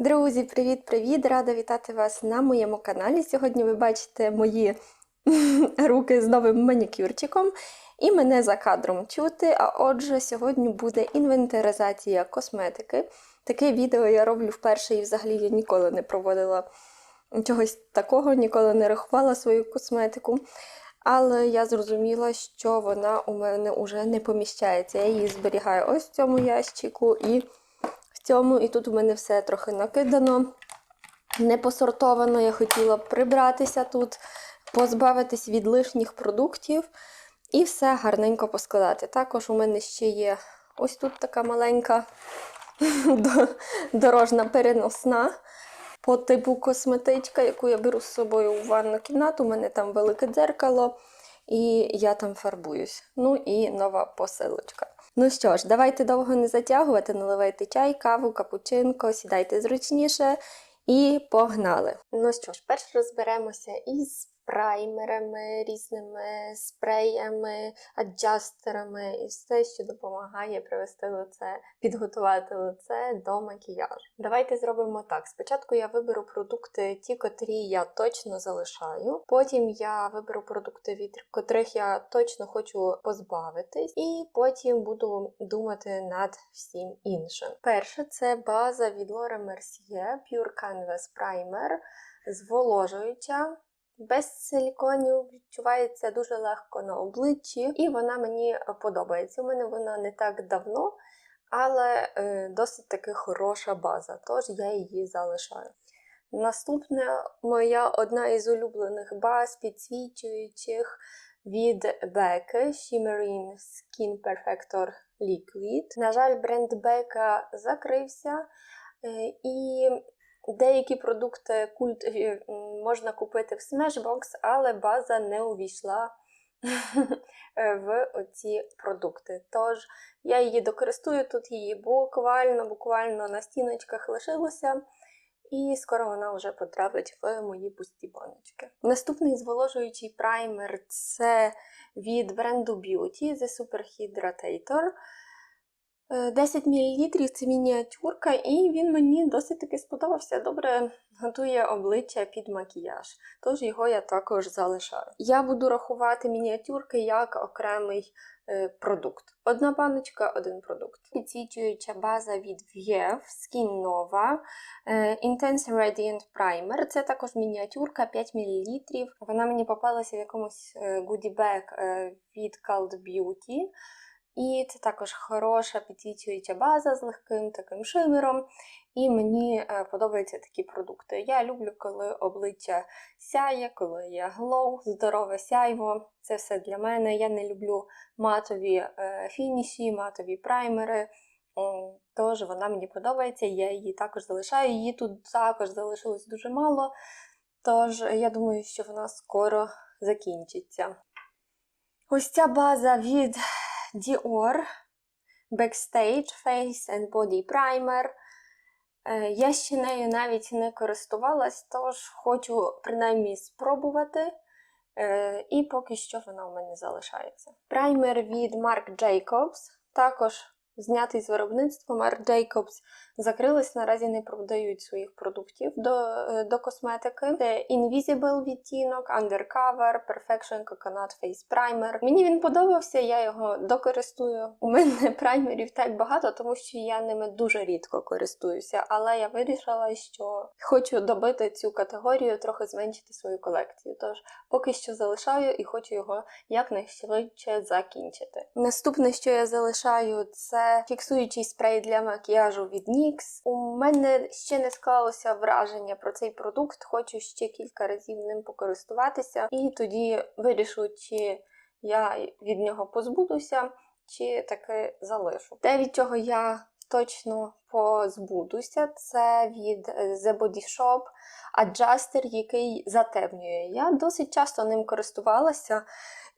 Друзі, привіт-привіт! Рада вітати вас на моєму каналі. Сьогодні ви бачите мої руки з новим манікюрчиком і мене за кадром чути. А отже, сьогодні буде інвентаризація косметики. Таке відео я роблю вперше і взагалі я ніколи не проводила чогось такого, ніколи не рахувала свою косметику. Але я зрозуміла, що вона у мене вже не поміщається. Я її зберігаю ось в цьому ящику і цьому, і тут у мене все трохи накидано, не посортовано. Я хотіла прибратися тут, позбавитись від лишніх продуктів і все гарненько поскладати. Також у мене ще є ось тут така маленька дорожна переносна по типу косметичка, яку я беру з собою у ванну кімнату. У мене там велике дзеркало, і я там фарбуюсь. Ну і нова посилочка. Ну що ж, давайте довго не затягувати, наливайте чай, каву, капучинко, сідайте зручніше і погнали. Ну що ж, перш розберемося із праймерами, різними спреями, аджастерами і все, що допомагає привести лице, підготувати лице до макіяжу. Давайте зробимо так. Спочатку я виберу продукти, ті, котрі я точно залишаю. Потім я виберу продукти, від котрих я точно хочу позбавитись, і потім буду думати над всім іншим. Перше це база від Laura Mercier Pure Canvas Primer, зволожуюча. Без силіконів відчувається дуже легко на обличчі, і вона мені подобається. У мене вона не так давно, але е, досить таки хороша база, тож я її залишаю. Наступна моя одна із улюблених баз, підсвічуючих від Becca Shimmering Skin Perfector Liquid. На жаль, бренд Becca закрився. е, І Деякі продукти культ е, можна купити в Smashbox, але база не увійшла в оці продукти. Тож я її докористую, тут її буквально буквально на стіночках лишилося, і скоро вона вже потрапить в мої пусті баночки. Наступний зволожуючий праймер це від бренду Beauty The Super Hydratator. 10 мл це мініатюрка, і він мені досить таки сподобався. Добре готує обличчя під макіяж, тож його я також залишаю. Я буду рахувати мініатюрки як окремий е, продукт. Одна баночка, один продукт. Підсвічуюча база від Viev Skin Nova е, Intense Radiant Primer. Це також мініатюрка 5 мл. Вона мені попалася в якомусь гудібек від Cult Beauty. І це також хороша підсвічуюча база з легким таким шимером. І мені е, подобаються такі продукти. Я люблю, коли обличчя сяє, коли є глоу, здорове сяйво. Це все для мене. Я не люблю матові е, фініші, матові праймери. Тож вона мені подобається, я її також залишаю. Її тут також залишилось дуже мало. Тож я думаю, що вона скоро закінчиться. Ось ця база від Dior Backstage Face and Body Primer. Е, Я ще нею навіть не користувалась, тож хочу принаймні спробувати. Е, І поки що вона у мене залишається. Праймер від Marc Jacobs, також знятий з виробництва. Marc Jacobs закрились, наразі не продають своїх продуктів до до косметики. Це Invisible відтінок, Undercover, Perfection Coconut Face Primer. Мені він подобався, я його докористую. У мене праймерів так багато, тому що я ними дуже рідко користуюся. Але я вирішила, що хочу добити цю категорію, трохи зменшити свою колекцію. Тож поки що залишаю і хочу його якнайшвидше закінчити. Наступне, що я залишаю, це фіксуючий спрей для макіяжу від NYX. У мене ще не склалося враження про цей продукт, хочу ще кілька разів ним покористуватися, і тоді вирішу, чи я від нього позбудуся, чи таки залишу. Те, від чого я точно позбудуся, це від The Body Shop аджастер, який затемнює. Я досить часто ним користувалася.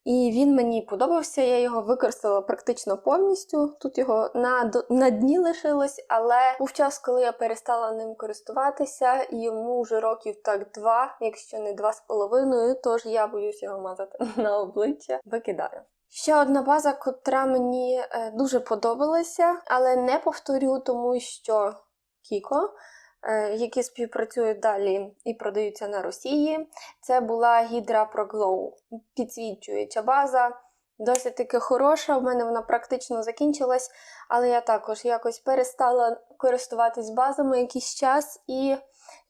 І він мені подобався, я його використала практично повністю. Тут його на на дні лишилось, але був час, коли я перестала ним користуватися, і йому вже років так два, якщо не два з половиною, тож я боюсь його мазати на обличчя, викидаю. Ще одна база, котра мені е, дуже подобалася, але не повторю, тому що Кіко які співпрацюють далі і продаються на Росії. Це була Pro Glow, підсвічуюча база. Досить таки хороша, в мене вона практично закінчилась, але я також якось перестала користуватись базами якийсь час і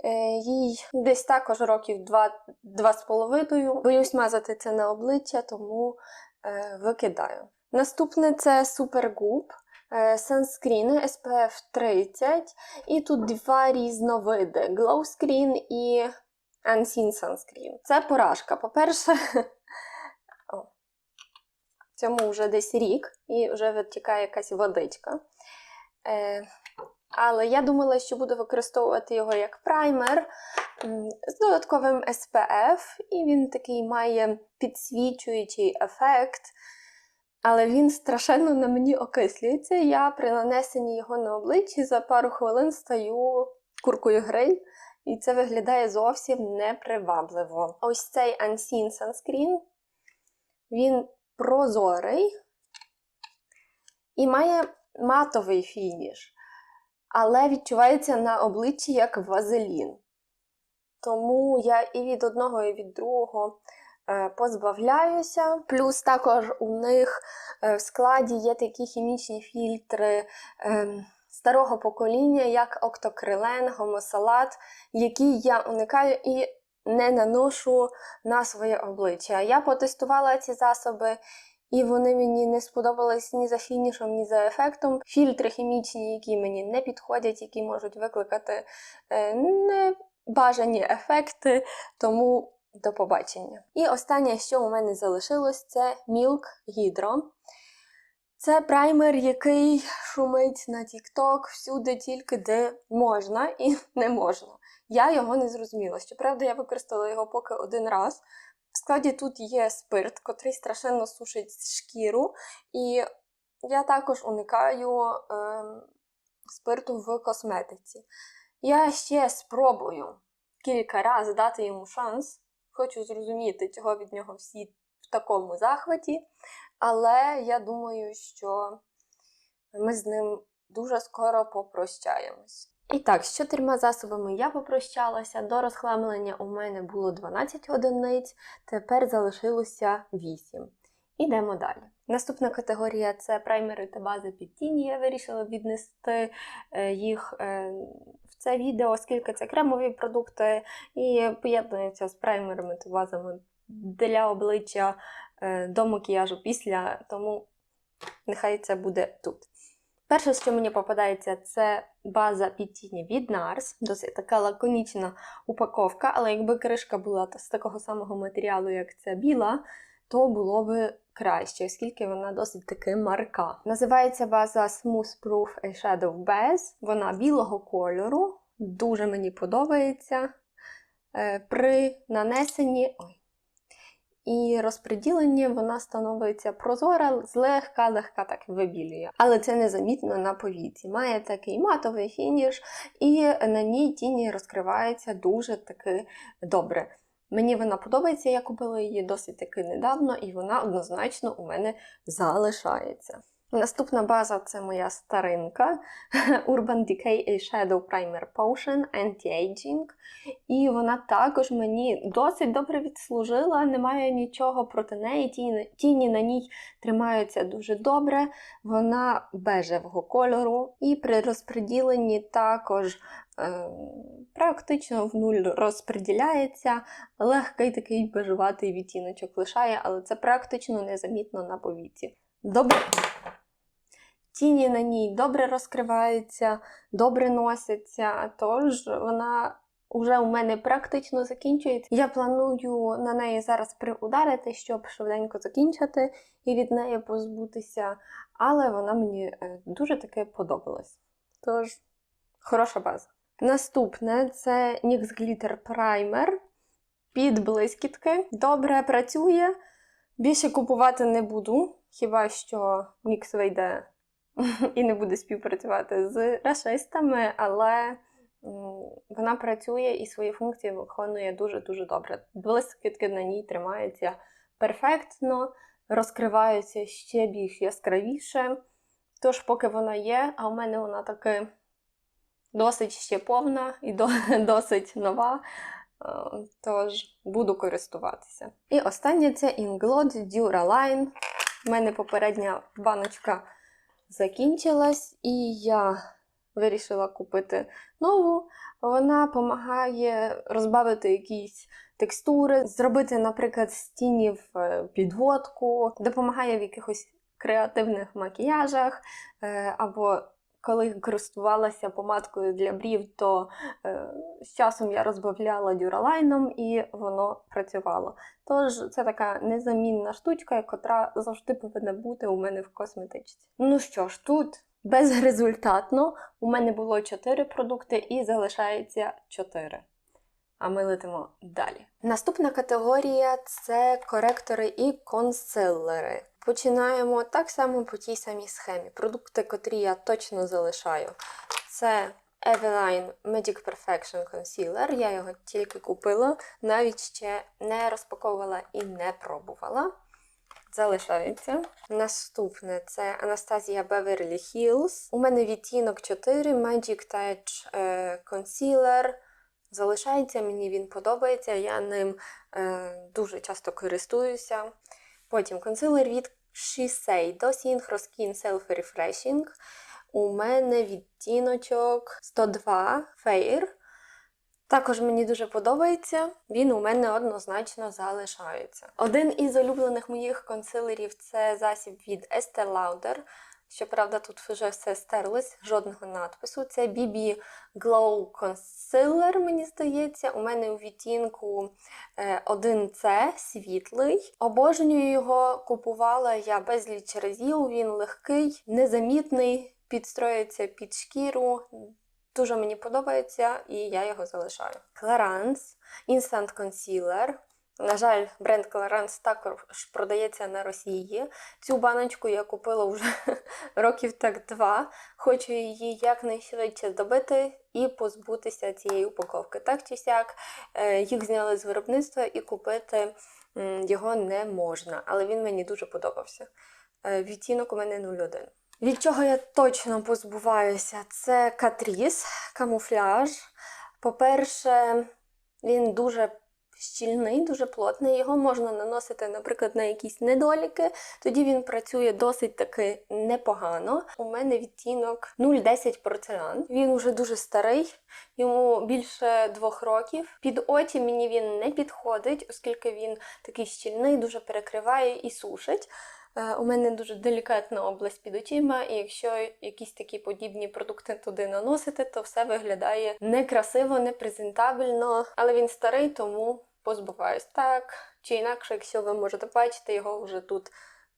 е, їй десь також років два, два з половиною. Боюсь мазати це на обличчя, тому е, викидаю. Наступне це е, Санскрін SPF 30. І тут два різновиди: Glow Screen і Unseen Sunscreen. Це поражка. По-перше, цьому вже десь рік, і вже витікає якась водичка. Е, але я думала, що буду використовувати його як праймер з додатковим SPF, і він такий має підсвічуючий ефект. Але він страшенно на мені окислюється. Я при нанесенні його на обличчі за пару хвилин стаю куркою гриль, і це виглядає зовсім непривабливо. Ось цей Unseen Sunscreen, він прозорий і має матовий фініш, але відчувається на обличчі як вазелін. Тому я і від одного, і від другого позбавляюся. Плюс також у них е, в складі є такі хімічні фільтри е, старого покоління, як октокрилен, гомосалат, які я уникаю і не наношу на своє обличчя. Я потестувала ці засоби. І вони мені не сподобались ні за фінішом, ні за ефектом. Фільтри хімічні, які мені не підходять, які можуть викликати е, небажані ефекти, тому до побачення. І останнє, що у мене залишилось, це Milk Hydro. Це праймер, який шумить на TikTok всюди, тільки де можна і не можна. Я його не зрозуміла. Щоправда, я використала його поки один раз. В складі тут є спирт, котрий страшенно сушить шкіру, і я також уникаю е, спирту в косметиці. Я ще спробую кілька разів дати йому шанс. Хочу зрозуміти, чого від нього всі в такому захваті, але я думаю, що ми з ним дуже скоро попрощаємось. І так, з чотирма засобами я попрощалася. До розхламлення у мене було 12 одиниць, тепер залишилося 8. Ідемо далі. Наступна категорія це праймери та бази під тіні. Я вирішила віднести е, їх е, це відео, оскільки це кремові продукти і поєднуються з праймерами та базами для обличчя е, до макіяжу після, тому нехай це буде тут. Перше, що мені попадається, це база під тіні від NARS. Досить така лаконічна упаковка, але якби кришка була з такого самого матеріалу, як ця біла, то було би краще, оскільки вона досить таки марка. Називається база Smooth Proof Eyeshadow Base. Вона білого кольору, дуже мені подобається. Е, При нанесенні. Ой. І розподіленні вона становиться прозора, злегка-легка так вибілює. Але це незамітно на повіці. Має такий матовий фініш, і на ній тіні розкриваються дуже таки добре. Мені вона подобається, я купила її досить таки недавно, і вона однозначно у мене залишається. Наступна база це моя старинка Urban Decay Eyeshadow Primer Potion Anti-Aging. І вона також мені досить добре відслужила, немає нічого проти неї. Тіні, на ній тримаються дуже добре, вона бежевого кольору, і при розподіленні також практично в нуль розподіляється. Легкий такий бежеватий відтіночок лишає, але це практично незамітно на повіці. Добре. Тіні на ній добре розкриваються, добре носяться, тож вона вже у мене практично закінчується. Я планую на неї зараз приударити, щоб швиденько закінчити і від неї позбутися, але вона мені е, дуже таки подобалась. Тож, хороша база. Наступне це NYX Glitter Primer під блискітки. Добре працює. Більше купувати не буду, хіба що NYX вийде і не буде співпрацювати з расистами, але вона працює і свої функції виконує дуже-дуже добре. Блискітки на ній тримаються перфектно, розкриваються ще більш яскравіше. Тож, поки вона є, а у мене вона таки досить ще повна і досить нова. Е, Тож буду користуватися. І останнє це Inglot Duraline. У мене попередня баночка закінчилась, і я вирішила купити нову. Вона допомагає розбавити якісь текстури, зробити, наприклад, з тінів е, підводку, допомагає в якихось креативних макіяжах, е, або коли користувалася помадкою для брів, то е, з часом я розбавляла дюралайном і воно працювало. Тож це така незамінна штучка, яка завжди повинна бути у мене в косметичці. Ну що ж, тут безрезультатно у мене було 4 продукти і залишається 4. А ми летимо далі. Наступна категорія це коректори і консилери. Починаємо так само по тій самій схемі. Продукти, котрі я точно залишаю. Це Eveline Magic Perfection Concealer. Я його тільки купила, навіть ще не розпаковувала і не пробувала. Залишається. Наступне це Анастасія Beverly Hills. У мене відтінок 4 Magic Touch е, Concealer. Залишається, мені він подобається, я ним е, дуже часто користуюся. Потім консилер від Shiseido Synchro Skin Self Refreshing. У мене відтіночок 102 Fair. Також мені дуже подобається, він у мене однозначно залишається. Один із улюблених моїх консилерів це засіб від Estee Lauder. Щоправда, тут вже все стерлось, жодного надпису. Це BB Glow Concealer, мені здається. У мене у відтінку 1C світлий. Обожнюю його, купувала я безліч разів. Він легкий, незамітний, підстроюється під шкіру. Дуже мені подобається і я його залишаю. Clarins Instant Concealer. На жаль, бренд Clarins також продається на Росії. Цю баночку я купила вже років так два. Хочу її якнайшвидше добити і позбутися цієї упаковки. Так чи сяк, е, їх зняли з виробництва і купити його не можна, але він мені дуже подобався. Е, Відтінок у мене 01. Від чого я точно позбуваюся, це катріс, камуфляж. По-перше, він дуже щільний, дуже плотний. Його можна наносити, наприклад, на якісь недоліки. Тоді він працює досить таки непогано. У мене відтінок 0,10 порцелян. Він уже дуже старий, йому більше двох років. Під очі мені він не підходить, оскільки він такий щільний, дуже перекриває і сушить. Е, У мене дуже делікатна область під очима, і якщо якісь такі подібні продукти туди наносити, то все виглядає некрасиво, непрезентабельно. Але він старий, тому позбуваюсь. Так чи інакше, якщо ви можете бачити, його вже тут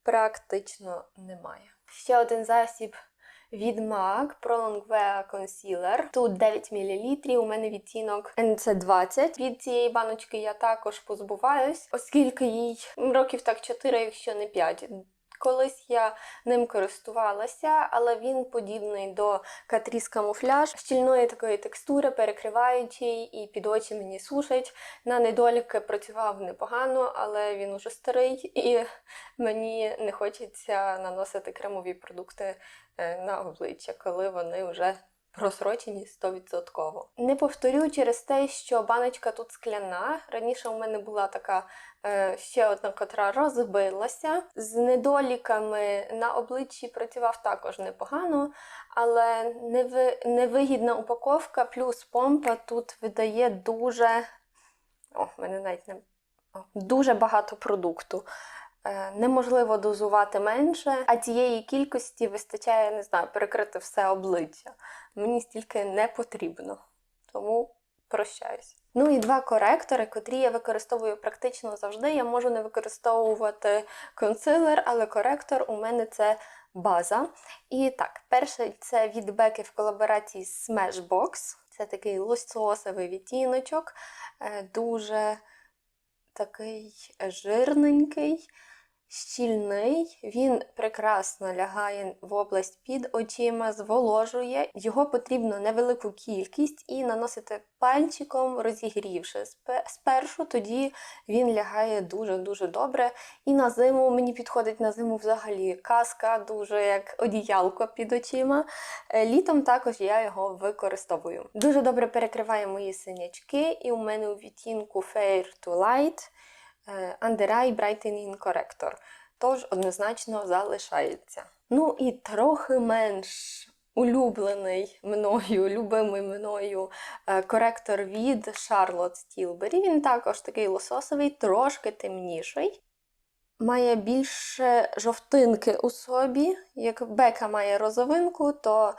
практично немає. Ще один засіб. Від MAC Pro Longwear Concealer. Тут 9 мл, у мене відтінок NC20. Від цієї баночки я також позбуваюсь, оскільки їй років так 4, якщо не 5. Колись я ним користувалася, але він подібний до катріс камуфляж, щільної такої текстури, перекриваючий і під очі мені сушить. На недоліки працював непогано, але він уже старий, і мені не хочеться наносити кремові продукти е, на обличчя, коли вони вже просрочені 100%. Не повторю через те, що баночка тут скляна. Раніше у мене була така е, ще одна, котра розбилася. З недоліками на обличчі працював також непогано, але неви, невигідна упаковка плюс помпа тут видає дуже. О, мене навіть не О, дуже багато продукту. Е, Неможливо дозувати менше, а цієї кількості вистачає, не знаю, перекрити все обличчя. Мені стільки не потрібно. Тому прощаюсь. Ну і два коректори, котрі я використовую практично завжди. Я можу не використовувати консилер, але коректор у мене це база. І так, перший це від Беки в колаборації з Smashbox. Це такий лососовий відтіночок, е, дуже такий жирненький. Щільний, він прекрасно лягає в область під очима, зволожує. Його потрібно невелику кількість і наносити пальчиком, розігрівши спершу, тоді він лягає дуже-дуже добре. І на зиму мені підходить на зиму взагалі казка, дуже як одіялко під очима. Е, Літом також я його використовую. Дуже добре перекриває мої синячки, і у мене у відтінку Fair to Light Under Eye Brightening Corrector. Тож однозначно залишається. Ну і трохи менш улюблений мною, любимий мною е, коректор від Charlotte Tilbury. Він також такий лососовий, трошки темніший. Має більше жовтинки у собі. Як Бека має розовинку, то е,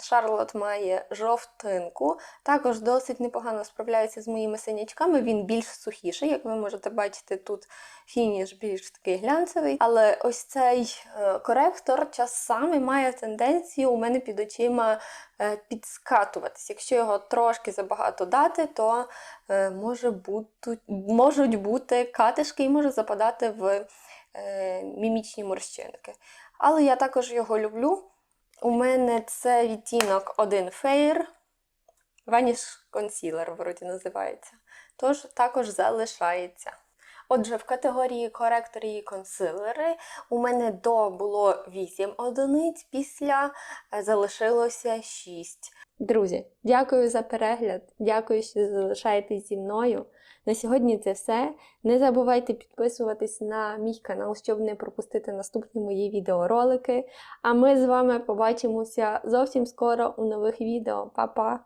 Шарлот має жовтинку. Також досить непогано справляється з моїми синячками. Він більш сухіший, як ви можете бачити, тут фініш більш такий глянцевий. Але ось цей е, коректор часами має тенденцію у мене під очима е, підскатуватись. Якщо його трошки забагато дати, то е, може бути, можуть бути катишки і може западати в мімічні морщинки. Але я також його люблю. У мене це відтінок 1 Fair. Vanish Concealer, вроді називається. Тож також залишається. Отже, в категорії коректори і консилери у мене до було 8 одиниць, після е, залишилося 6. Друзі, дякую за перегляд, дякую, що залишаєтесь зі мною. На сьогодні це все. Не забувайте підписуватись на мій канал, щоб не пропустити наступні мої відеоролики. А ми з вами побачимося зовсім скоро у нових відео. Па-па!